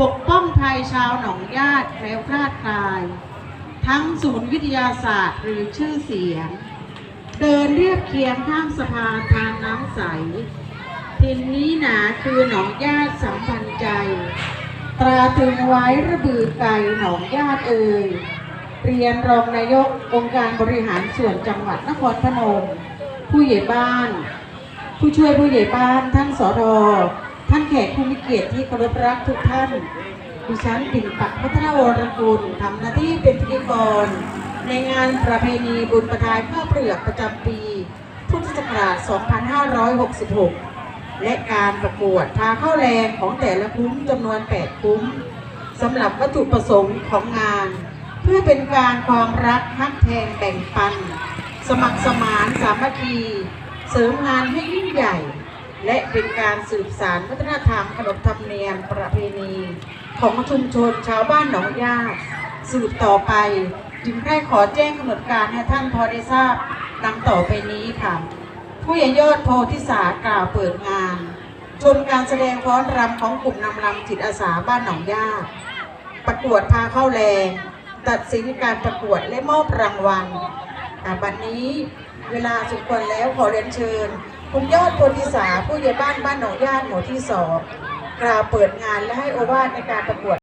ปกป้องภัยชาวหนองญาติแคล้วคลาดคลาย ทั้งศูนย์วิทยาศาสตร์หรือชื่อเสียง เดินเรียบเคียงข้ามสะพานทางน้ำใสทินนี้หนาคือหนองญาติสัมพันธ์ใจ ตราตรึงไว้ระบือไก่หนองญาติเอ่ยเรียนรองนายกองค์การบริหารส่วนจังหวัดนครพนม ผู้ใหญ่บ้าน ผู้ช่วยผู้ใหญ่บ้านท่านสอรอท่านแขกผู้ เกียรติที่เคารพรักทุกท่าน ดิฉันปิ่นปักพัฒนาวรกุลทำหน้าที่เป็นพิธีกร ในงานประเพณีบุญประทายข้าวเปลือกประจำปี พุทธศักราช 2566 และการประกวดพาเข้าแรงของแต่ละคุ้มจำนวน 8 คุ้มสำหรับวัตถุประสงค์ของงาน เพื่อเป็นการความรักฮักแทงแบ่งปัน สมัครสมานสามัคคี เสริมงานให้ยิ่งใหญ่ และเป็นการสืบสานวัฒนธรรมขนบธรรมเนียมประเพณี ของชุมชนชาวบ้านหนองญาสืบต่อไป จึงได้ขอแจ้งกำหนดการให้ท่านพอได้ทราบดังต่อไปนี้ค่ะ ผู้ใหญ่ยอดโพธิสากล่าวเปิดงานชมการแสดงฟ้อนรำของกลุ่มนำรำจิตอาสาบ้านหนองญาประกวดพาเข้าแรงตัดสินการประกวดและมอบรางวัลบัดนนี้เวลาสุดควรแล้วขอเรียนเชิญ คุณยอดโพธิสาผู้ใหญ่บ้านบ้านหนองญาติหมู่ที่สองกล่าวเปิดงานและให้โอวาทในการประกวด